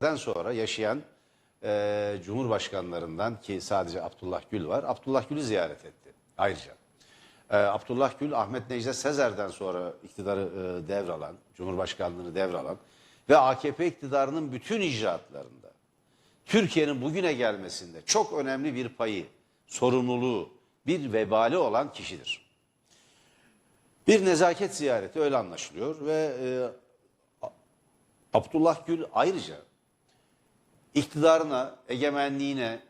Den sonra yaşayan e, Cumhurbaşkanlarından ki sadece Abdullah Gül var. Abdullah Gül'ü ziyaret etti ayrıca. E, Abdullah Gül Ahmet Necdet Sezer'den sonra iktidarı e, devralan, Cumhurbaşkanlığını devralan ve AKP iktidarının bütün icraatlarında Türkiye'nin bugüne gelmesinde çok önemli bir payı, sorumluluğu, bir vebali olan kişidir. Bir nezaket ziyareti öyle anlaşılıyor ve e, Abdullah Gül ayrıca iktidarına, egemenliğine,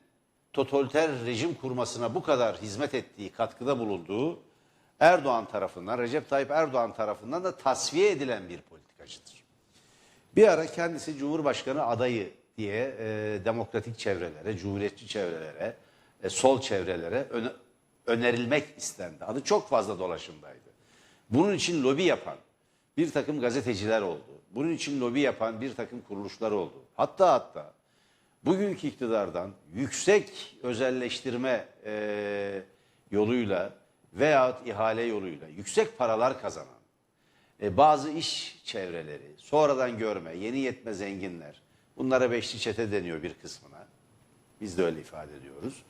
totaliter rejim kurmasına bu kadar hizmet ettiği, katkıda bulunduğu Erdoğan tarafından, Recep Tayyip Erdoğan tarafından da tasfiye edilen bir politikacıdır. Bir ara kendisi Cumhurbaşkanı adayı diye e, demokratik çevrelere, cumhuriyetçi çevrelere, e, sol çevrelere öne- önerilmek istendi. Adı çok fazla dolaşımdaydı. Bunun için lobi yapan bir takım gazeteciler oldu. Bunun için lobi yapan bir takım kuruluşlar oldu. Hatta hatta bugünkü iktidardan yüksek özelleştirme e, yoluyla veyahut ihale yoluyla yüksek paralar kazanan e, bazı iş çevreleri, sonradan görme, yeni yetme zenginler, bunlara beşli çete deniyor bir kısmına. Biz de öyle ifade ediyoruz.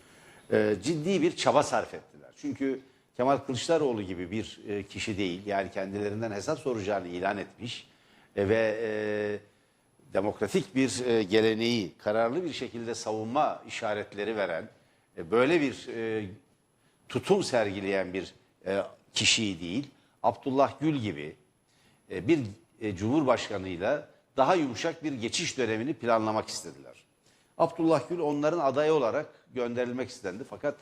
E, ciddi bir çaba sarf ettiler. Çünkü Kemal Kılıçdaroğlu gibi bir e, kişi değil, yani kendilerinden hesap soracağını ilan etmiş e, ve e, demokratik bir e, geleneği kararlı bir şekilde savunma işaretleri veren, e, böyle bir e, tutum sergileyen bir kişiyi değil, Abdullah Gül gibi bir cumhurbaşkanıyla daha yumuşak bir geçiş dönemini planlamak istediler. Abdullah Gül onların adayı olarak gönderilmek istendi fakat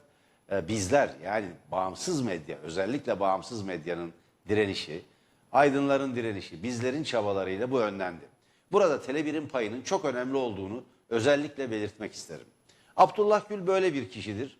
bizler yani bağımsız medya özellikle bağımsız medyanın direnişi, aydınların direnişi, bizlerin çabalarıyla bu önlendi. Burada Tele1'in payının çok önemli olduğunu özellikle belirtmek isterim. Abdullah Gül böyle bir kişidir.